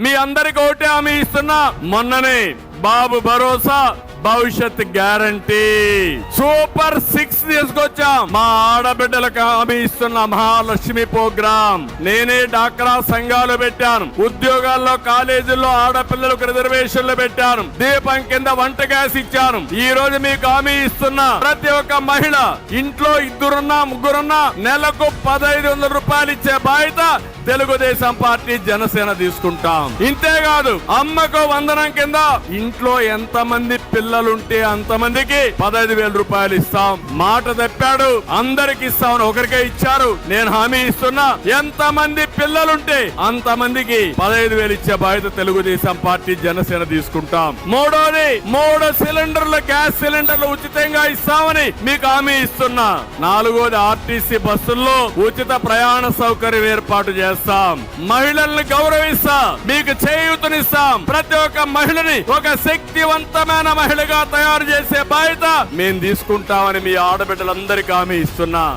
మీ అందరికి ఒకటే హామీ ఇస్తున్నా మొన్ననే బాబు భరోసా భవిష్యత్ గ్యారంటీ. సూపర్ సిక్స్ తీసుకొచ్చాం. మా ఆడబిడ్డలకు హామీ ఇస్తున్న మహాలక్ష్మి ప్రోగ్రామ్ నేనే డాక్రా సంఘాలు పెట్టాను. ఉద్యోగాల్లో కాలేజీల్లో ఆడపిల్లలకు రిజర్వేషన్లు పెట్టాను. దీపం కింద వంట గ్యాస్ ఇచ్చాను. ఈ రోజు మీకు హామీ ఇస్తున్నా ప్రతి ఒక్క మహిళ ఇంట్లో ఇద్దరున్నా ముగ్గురున్నా నెలకు పదహైదు వందల రూపాయలు ఇచ్చే బాధ్యత తెలుగుదేశం పార్టీ జనసేన తీసుకుంటాం. ఇంతేకాదు అమ్మకు వందనం కింద ఇంట్లో ఎంత మంది పిల్లలుంటే అంతమందికి పదహైదు వేల రూపాయలు ఇస్తాం. మాట తప్పాడు అందరికి ఇస్తామని ఒకరికే ఇచ్చారు. నేను హామీ ఇస్తున్నా ఎంత మంది పిల్లలుంటే అంత మందికి పదహైదు వేలు ఇచ్చే బాధ్యత తెలుగుదేశం పార్టీ జనసేన తీసుకుంటాం. మూడోది మూడు సిలిండర్ల గ్యాస్ సిలిండర్లు ఉచితంగా ఇస్తామని మీకు హామీ ఇస్తున్నా. నాలుగోది ఆర్టీసీ బస్సుల్లో ఉచిత ప్రయాణ సౌకర్యం ఏర్పాటు చేస్తాం. మహిళల్ని గౌరవిస్తాం. మీకు చేయూతనిస్తాం. ప్రతి ఒక్క మహిళని ఒక శక్తివంతమైన మహిళగా తయారు చేసే బాధ్యత మేము తీసుకుంటామని మీ ఆడబిడ్డలందరికీ హామీ ఇస్తున్నా.